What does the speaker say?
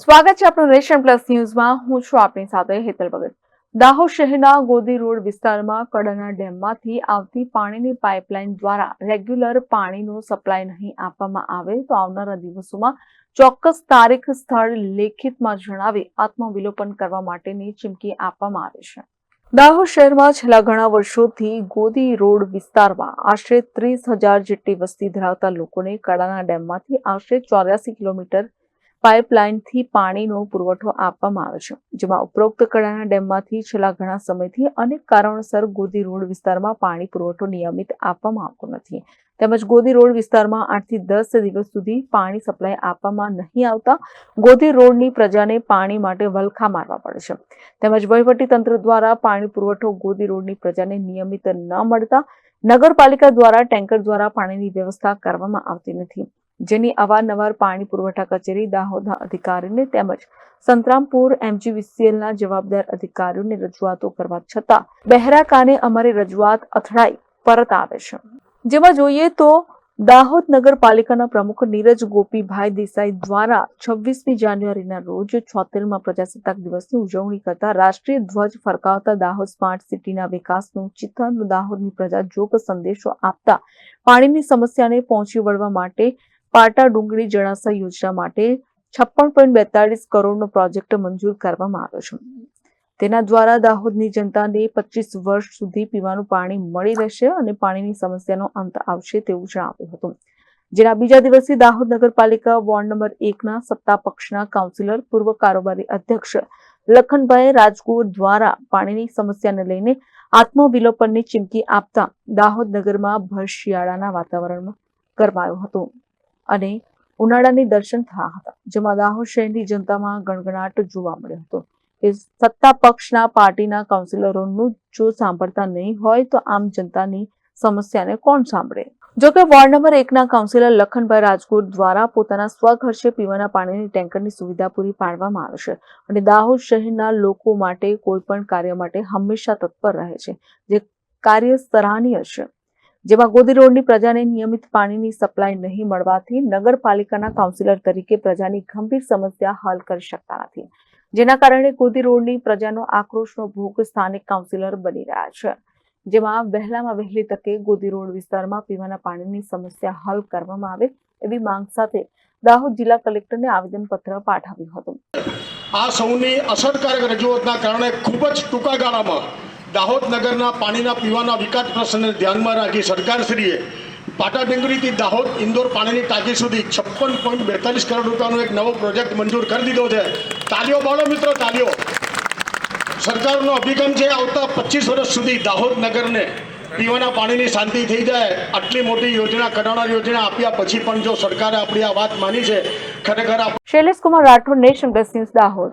સ્વાગત છે આપણું નેશન પ્લસ ન્યૂઝમાં. હું છું આપની સાથે હેતલ ભગત. દાહોદ શહેરના ગોદી રોડ વિસ્તારમાં કડાના ડેમમાંથી આવતી પાણીની પાઇપલાઇન દ્વારા રેગ્યુલર પાણીનો સપ્લાય નહીં આપવામાં આવે તો આવનારા દિવસોમાં ચોક્કસ તારીખ સ્થળ લેખિતમાં જણાવી આત્મવિલોપન કરવા માટેની ચીમકી આપવામાં આવે છે. દાહોદ શહેરમાં છેલ્લા ઘણા વર્ષોથી ગોદી રોડ વિસ્તારમાં આશરે ત્રીસ હજાર જેટલી વસ્તી ધરાવતા લોકોને કડાના ડેમમાંથી આશરે ચોર્યાસી કિલોમીટર પાઇપલાઇનથી પાણીનો પુરવઠો આપવામાં આવે છે, જેમાં ઉપરોક્ત કડાના ડેમમાંથી છેલ્લા ઘણા સમયથી અનેક કારણોસર ગોદી રોડ વિસ્તારમાં પાણી પુરવઠો નિયમિત આપવામાં આવતો નથી. તેમજ ગોદી રોડ વિસ્તારમાં આઠથી દસ દિવસ સુધી પાણી સપ્લાય આપવામાં નહીં આવતા, ગોદી રોડની પ્રજાને પાણી માટે વલખા મારવા પડે છે. તેમજ વહીવટી તંત્ર દ્વારા પાણી પુરવઠો ગોદી રોડની પ્રજાને નિયમિત ન મળતા, નગરપાલિકા દ્વારા, ટેન્કર દ્વારા પાણીની વ્યવસ્થા કરવામાં આવતી નથી. જેની અવારનવાર પાણી પુરવઠા કચેરી, દાહોદના અધિકારીને તેમજ સંતરામપુર એમજીવીસીએલના જવાબદાર અધિકારીઓને રજૂઆતો કરવા છતાં બહેરા કાને અમારી રજૂઆત અથડાઈ પરત આવે છે. જેમાં જોઈએ તો દાહોદ નગરપાલિકાના પ્રમુખ નીરજ ગોપીભાઈ દેસાઈ દ્વારા છવ્વીસમી જાન્યુઆરીના રોજ છોતેરમાં પ્રજાસત્તાક દિવસની ઉજવણી કરતા રાષ્ટ્રીય ધ્વજ ફરકાવતા દાહોદ સ્માર્ટ સિટીના વિકાસનું ચિત્તન દાહોદની પ્રજા જોગ સંદેશો આપતા પાણીની સમસ્યાને પહોંચી વળવા માટે પાટા ડુંગળી જળાશય યોજના માટે છપ્પન પોઈન્ટ બેતાલીસ કરોડનો પ્રોજેક્ટ મંજૂર કરવામાં આવ્યો છે. તેના દ્વારા દાહોદની જનતાને પચીસ વર્ષ સુધી પીવાનું પાણી મળી રહેશે અને પાણીની સમસ્યાનો અંત આવશે તેવું જણાવ્યું હતું. જેના બીજા દિવસે દાહોદ નગરપાલિકા વોર્ડ નંબર એકના સત્તા પક્ષના કાઉન્સિલર, પૂર્વ કારોબારી અધ્યક્ષ લખનભાઈ રાજગોર દ્વારા પાણીની સમસ્યાને લઈને આત્મવિલોપનની ચીમકી આપતા દાહોદ નગરમાં ભર શિયાળાના વાતાવરણમાં ગરમાયું હતો. અને ઉનાળાની દર્શન થયા હતા, જેમાં દાહોદ શહેરની જનતામાં ગણગણાટ જોવા મળ્યો હતો. કે સત્તા પક્ષના પાર્ટીના કાઉન્સિલરોનું જો સાંભળતા નહીં હોય, તો આમ જનતાની સમસ્યાને કોણ સાંભળે? જોકે વોર્ડ નંબર એકના કાઉન્સિલર લખનભાઈ રાજકોટ દ્વારા પોતાના સ્વખર્ચે પીવાના પાણીની ટેન્કરની સુવિધા પૂરી પાડવામાં આવે છે અને દાહોદ શહેરના લોકો માટે કોઈ પણ કાર્ય માટે હંમેશા તત્પર રહે છે, જે કાર્ય સરાહનીય છે. જેમાં ગોદી રોડની પ્રજાને નિયમિત પાણીની સપ્લાય નહીં મળવાથી નગરપાલિકાના કાઉન્સિલર તરીકે પ્રજાની ગંભીર સમસ્યા હલ કરી શકતા નથી. જેના કારણે ગોદી રોડની પ્રજાનો આક્રોશનો ભોગ સ્થાનિક કાઉન્સિલર બની રહ્યા છે. જેમાં વહેલામાં વહેલી તકે ગોદી રોડ વિસ્તારમાં પીવાના પાણીની સમસ્યા હલ કરવામાં આવે એવી માંગ સાથે દાહોદ જિલ્લા કલેક્ટરને આવેદનપત્ર પાઠવ્યું હતું. આ સૌની અસરકારક રજૂઆતના કારણે ખૂબ જ ટૂંકા ગાળામાં દાહોદ નગરના પાણીના પીવાના વિકાસ પ્રશ્નને ધ્યાનમાં રાખી સરકારશ્રીએ પાટા ડુંગરીથી દાહોદ ઇન્દોર પાણીની ટાંકી સુધી છપ્પન પોઈન્ટ બેતાલીસ કરોડ રૂપિયાનો એક નવો પ્રોજેક્ટ મંજૂર કરી દીધો છે. તાલીઓ બાળો મિત્રો, તાલીઓ. સરકારનો અભિગમ છે આવતા પચીસ વર્ષ સુધી દાહોદ નગરને પીવાના પાણીની શાંતિ થઈ જાય. આટલી મોટી યોજના કડાણા યોજના આપ્યા પછી પણ જો સરકારે આપણી આ વાત માની છે, ખરેખર Shailesh Kumar Rathod Nation Plus News Dahod.